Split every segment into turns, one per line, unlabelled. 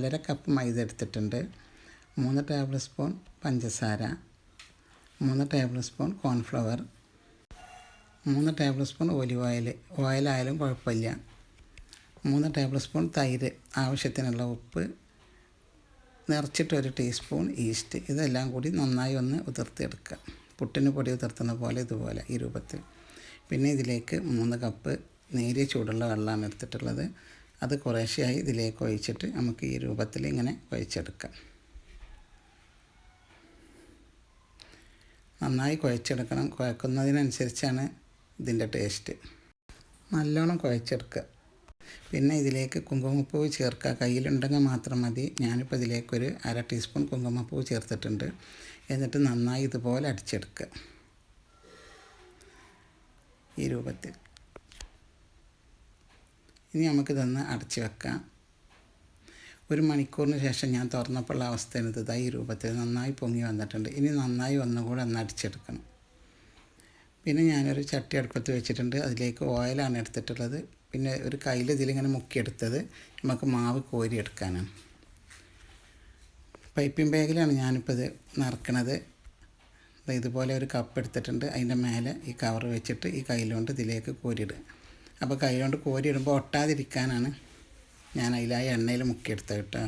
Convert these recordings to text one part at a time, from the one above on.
നാലര കപ്പ് മൈദ എടുത്തിട്ടുണ്ട്. മൂന്ന് ടേബിൾ സ്പൂൺ പഞ്ചസാര. മൂന്ന് ടേബിൾ സ്പൂൺ കോൺഫ്ലവർ മൂന്ന് ടേബിൾ സ്പൂൺ ഒലിവ് ഓയിൽ ഓയിലായാലും കുഴപ്പമില്ല. മൂന്ന് ടേബിൾ സ്പൂൺ തൈര്. ആവശ്യത്തിനുള്ള ഉപ്പ്. നിറച്ചിട്ട് ഒരു ടീസ്പൂൺ ഈസ്റ്റ് ഇതെല്ലാം കൂടി നന്നായി ഒന്ന് ഉതിർത്തെടുക്കുക പുട്ടിന് പൊടി ഉതിർത്തുന്ന പോലെ ഇതുപോലെ ഈ രൂപത്തിൽ. പിന്നെ ഇതിലേക്ക് മൂന്ന് കപ്പ് നേരിയ ചൂടുള്ള വെള്ളമാണ് എടുത്തിട്ടുള്ളത്. അത് കുറേശ്ശെയായി ഇതിലേക്ക് ഒഴിച്ചിട്ട് നമുക്ക് ഈ രൂപത്തിൽ ഇങ്ങനെ കുഴച്ചെടുക്കാം. നന്നായി കുഴച്ചെടുക്കണം. കുഴക്കുന്നതിനനുസരിച്ചാണ് ഇതിന്റെ ടേസ്റ്റ്. നല്ലോണം കുഴച്ചെടുക്കുക. പിന്നെ ഇതിലേക്ക് കുങ്കുമപ്പൂവ് ചേർക്കുക. കയ്യിലുണ്ടെങ്കിൽ മാത്രം മതി. ഞാനിപ്പോൾ ഇതിലേക്കൊരു അര ടീസ്പൂൺ കുങ്കുമപ്പൂവ് ചേർത്തിട്ടുണ്ട്. എന്നിട്ട് നന്നായി ഇതുപോലെ അടിച്ചെടുക്കുക. ഈ രൂപത്തിൽ. ഇനി നമുക്കിതൊന്ന് അടച്ച് വെക്കാം. ഒരു മണിക്കൂറിന് ശേഷം ഞാൻ തുറന്നപ്പോഴുള്ള അവസ്ഥയാണ് ഇത്. ഈ രൂപത്തിൽ നന്നായി പൊങ്ങി വന്നിട്ടുണ്ട്. ഇനി നന്നായി ഒന്നുകൂടെ ഒന്ന് അടിച്ചെടുക്കണം. പിന്നെ ഞാനൊരു ചട്ടി അടുപ്പത്ത് വെച്ചിട്ടുണ്ട്. അതിലേക്ക് ഓയിലാണ് എടുത്തിട്ടുള്ളത്. പിന്നെ ഒരു കയ്യിൽ ഇതിലിങ്ങനെ മുക്കിയെടുത്തത്. നമുക്ക് മാവ് കോരിയെടുക്കാനാണ്. പൈപ്പിംഗ് ബാഗിലാണ് ഞാനിപ്പോൾ ഇത് നിറക്കണത്. ഇതുപോലെ ഒരു കപ്പ് എടുത്തിട്ടുണ്ട്. അതിന്റെ മേലെ ഈ കവർ വെച്ചിട്ട് ഈ കയ്യിലുകൊണ്ട് ഇതിലേക്ക് കോരിയിടുക. അപ്പോൾ കൈ കൊണ്ട് കോരിയിടുമ്പോൾ ഒട്ടാതിരിക്കാനാണ് ഞാൻ അതിലായി എണ്ണയിൽ മുക്കിയെടുത്തത് കേട്ടോ.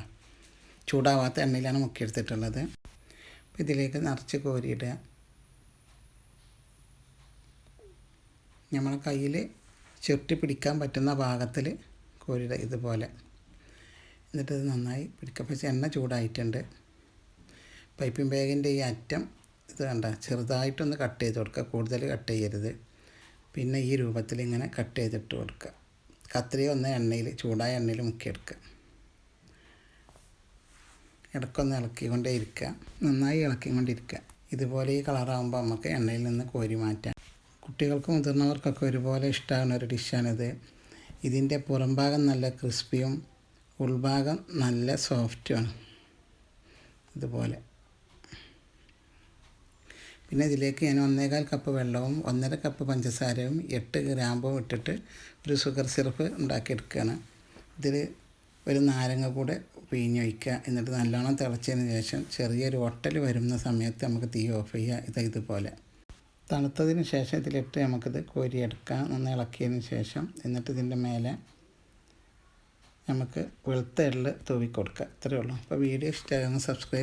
ചൂടാവാത്ത എണ്ണയിലാണ് മുക്കിയെടുത്തിട്ടുള്ളത്. അപ്പോൾ ഇതിലേക്ക് നിറച്ച് കോരിയിടുക. നമ്മളെ കയ്യിൽ ചുരുട്ടി പിടിക്കാൻ പറ്റുന്ന ഭാഗത്തിൽ കോരിയിടുക ഇതുപോലെ. എന്നിട്ട് ഇത് നന്നായി പിടിക്കുക. എണ്ണ ചൂടായിട്ടുണ്ട്. പൈപ്പിംഗ് ബാഗിന്റെ ഈ അറ്റം ഇത് കണ്ട ചെറുതായിട്ടൊന്ന് കട്ട് ചെയ്ത് കൊടുക്കുക. കൂടുതൽ കട്ട് ചെയ്യരുത്. പിന്നെ ഈ രൂപത്തിൽ ഇങ്ങനെ കട്ട് ചെയ്തിട്ട് കൊടുക്കുക. കത്രിക ഒന്ന് എണ്ണയിൽ ചൂടായ എണ്ണയിൽ മുക്കിയെടുക്കുക. ഇടയ്ക്കൊന്ന് ഇളക്കിക്കൊണ്ടേ ഇരിക്കുക. നന്നായി ഇളക്കിക്കൊണ്ടിരിക്കുക. ഇതുപോലെ ഈ കളറാകുമ്പോൾ നമുക്ക് എണ്ണയിൽ നിന്ന് കോരി മാറ്റാം. കുട്ടികൾക്കും മുതിർന്നവർക്കൊക്കെ ഒരുപോലെ ഇഷ്ടമാകുന്ന ഒരു ഡിഷാണിത് ഇതിന്റെ പുറംഭാഗം നല്ല ക്രിസ്പിയും ഉൾഭാഗം നല്ല സോഫ്റ്റുമാണ് ഇതുപോലെ. പിന്നെ ഇതിലേക്ക് ഞാൻ ഒന്നേകാൽ കപ്പ് വെള്ളവും ഒന്നര കപ്പ് പഞ്ചസാരയും എട്ട് ഗ്രാമ്പും ഇട്ടിട്ട് ഒരു ഷുഗർ സിറപ്പ് ഉണ്ടാക്കിയെടുക്കുകയാണ്. ഇതിൽ ഒരു നാരങ്ങ കൂടെ പിഴിഞ്ഞൊഴിക്കുക എന്നിട്ട് നല്ലോണം തിളച്ചതിന് ശേഷം ചെറിയൊരു ഒട്ടൽ വരുന്ന സമയത്ത് നമുക്ക് തീ ഓഫ് ചെയ്യുക. ഇത് ഇതുപോലെ. തണുത്തതിന് ശേഷം ഇതിലിട്ട് നമുക്കിത് കോരിയെടുക്കാം. ഒന്ന് ഇളക്കിയതിന് ശേഷം എന്നിട്ട് ഇതിന്റെ മേലെ നമുക്ക് വെളുത്ത എള്ള് തൂവി കൊടുക്കുക ഇത്രയേ ഉള്ളൂ. അപ്പോൾ വീഡിയോ ഇഷ്ടമാകുന്ന സബ്സ്ക്രൈബ്